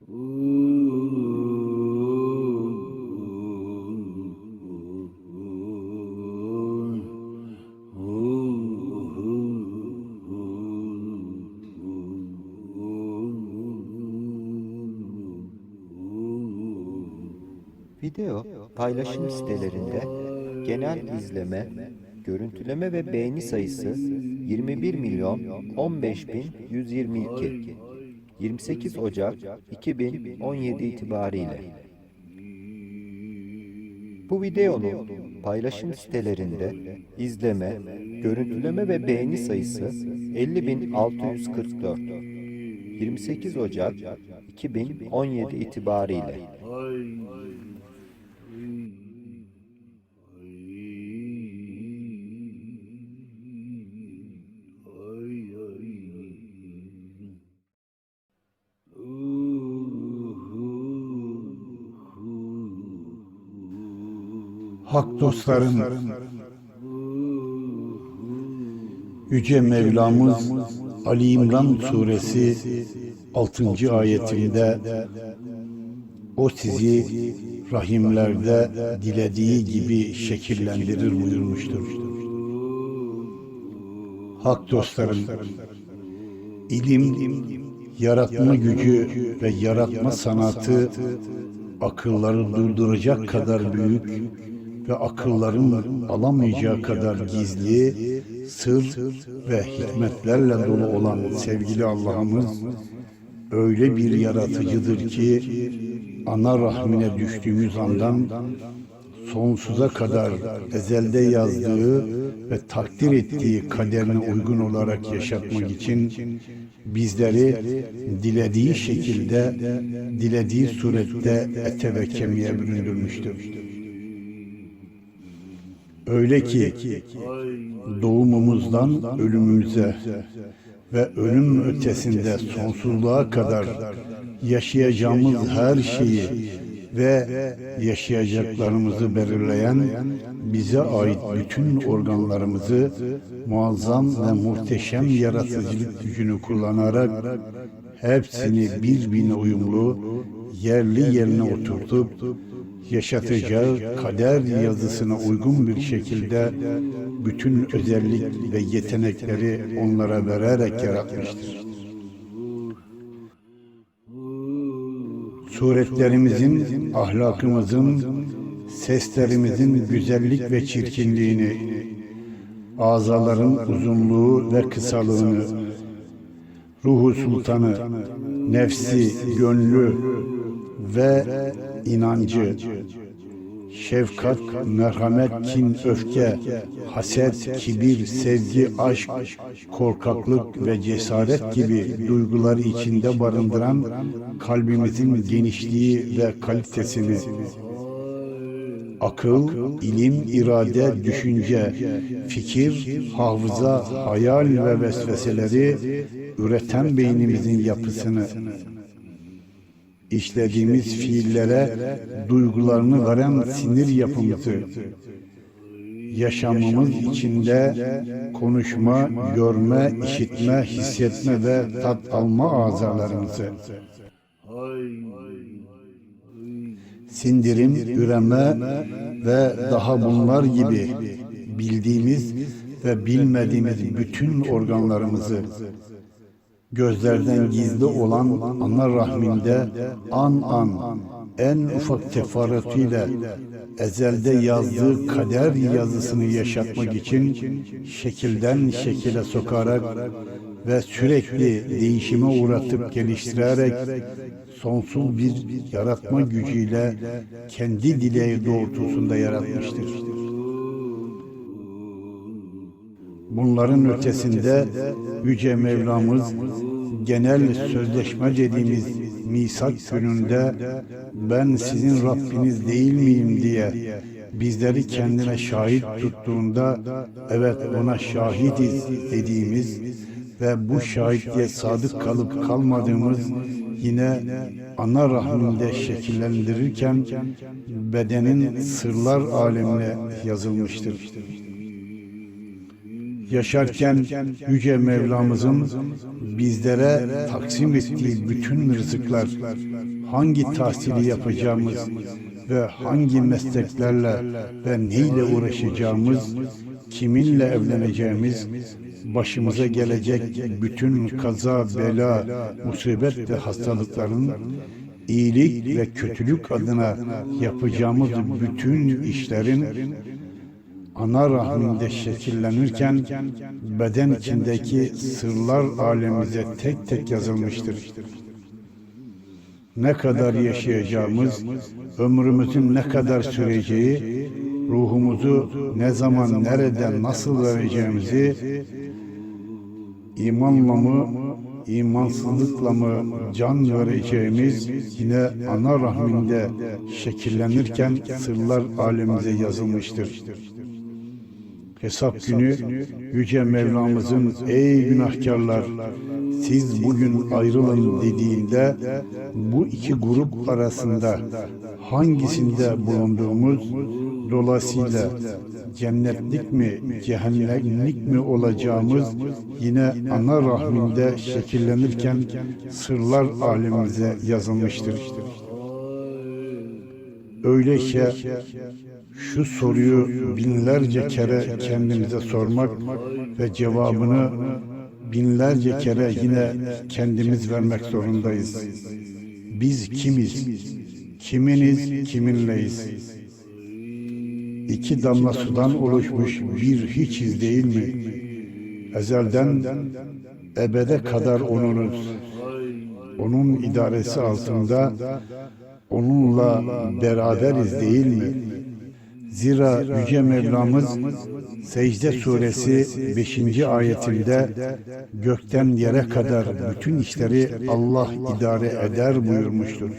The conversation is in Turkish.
Video paylaşım sitelerinde genel izleme, görüntüleme ve beğeni sayısı 21 milyon 15 bin 122. 28 Ocak 2017 itibariyle. Bu videonun paylaşım sitelerinde izleme, görüntüleme ve beğeni sayısı 50.644. 28 Ocak 2017 itibariyle. Hak dostlarım, Yüce Mevlamız Ali İmran suresi 6. ayetinde o sizi rahimlerde dilediği gibi şekillendirir buyurmuştur. Hak dostlarım, ilim, yaratma gücü ve yaratma sanatı akılları durduracak kadar büyük ve akılların alamayacağı kadar gizli, sır ve hikmetlerle dolu olan sevgili Allah'ımız öyle bir yaratıcıdır ki ana rahmine düştüğümüz andan sonsuza kadar ezelde yazdığı ve takdir ettiği kaderine uygun olarak yaşatmak için bizleri dilediği şekilde, dilediği surette ete ve kemiğe büründürmüştür. Öyle ki doğumumuzdan ölümümüze ve ölüm ötesinde sonsuzluğa kadar yaşayacağımız her şeyi ve yaşayacaklarımızı belirleyen bize ait bütün organlarımızı muazzam ve muhteşem yaratıcılık gücünü kullanarak hepsini birbirine uyumlu yerli yerine oturtup yaşatacağı kader yazısına uygun bir şekilde bütün özellik ve yetenekleri onlara vererek yaratmıştır. Suretlerimizin, ahlakımızın, seslerimizin güzellik ve çirkinliğini, azaların uzunluğu ve kısalığını, ruhu sultanı, nefsi, gönlü ve inancı, şefkat, merhamet, kin, öfke, haset, kibir, sevgi, aşk, korkaklık ve cesaret gibi duyguları içinde barındıran kalbimizin genişliği ve kalitesini, akıl, ilim, irade, düşünce, fikir, hafıza, hayal ve vesveseleri üreten beynimizin yapısını, işlediğimiz fiillere duygularını veren sinir yapımızı, yaşamımız içinde konuşma, görme, işitme, hissetme ve tat alma azalarımızı, sindirim, üreme ve daha bunlar gibi bildiğimiz ve bilmediğimiz bütün organlarımızı, gözlerden gizli olan ana rahminde an an en ufak teferruatıyla ezelde yazdığı kader yazısını yaşatmak için şekilden şekile sokarak ve sürekli değişime uğratıp geliştirerek sonsuz bir yaratma gücüyle kendi dileği doğrultusunda yaratmıştır. Bunların ötesinde Yüce Mevlamız genel sözleşme dediğimiz misak gününde ben sizin Rabbiniz değil miyim diye bizleri kendine şahit tuttuğunda evet ona şahidiz dediğimiz ve bu şahitliğe sadık kalıp kalmadığımız yine ana rahminde şekillendirirken bedenin sırlar alemine yazılmıştır. Yaşarken Yüce Mevlamızın bizlere taksim ettiği bütün rızıklar, hangi tahsili yapacağımız ve hangi mesleklerle ve neyle uğraşacağımız, kiminle evleneceğimiz, başımıza gelecek bütün kaza, bela, musibet ve hastalıkların iyilik ve kötülük adına yapacağımız bütün işlerin ana rahminde şekillenirken beden içindeki sırlar alemize tek tek yazılmıştır. Ne kadar yaşayacağımız, ömrümüzün ne kadar süreceği, ruhumuzu ne zaman, nerede, nasıl vereceğimizi, imanla mı, imansızlıkla mı can vereceğimiz yine ana rahminde şekillenirken sırlar alemize yazılmıştır. Hesap günü Yüce Mevlamızın ey günahkarlar siz bugün ayrılın dediğinde bu iki grup arasında hangisinde bulunduğumuz dolayısıyla cennetlik mi cehennemlik mi olacağımız yine ana rahminde şekillenirken sırlar alemimize yazılmıştır. Öyleyse şu soruyu binlerce kere kendimize sormak ve cevabını binlerce kere yine kendimiz vermek zorundayız. Biz kimiz? Kiminiz, kiminleyiz? İki damla sudan oluşmuş bir hiçiz değil mi? Ezelden ebede kadar onunuz. Onun idaresi altında onunla beraberiz değil mi? Zira Yüce Mevlamız Secde Suresi 5. ayetinde gökten yere kadar bütün işleri Allah idare eder buyurmuştur.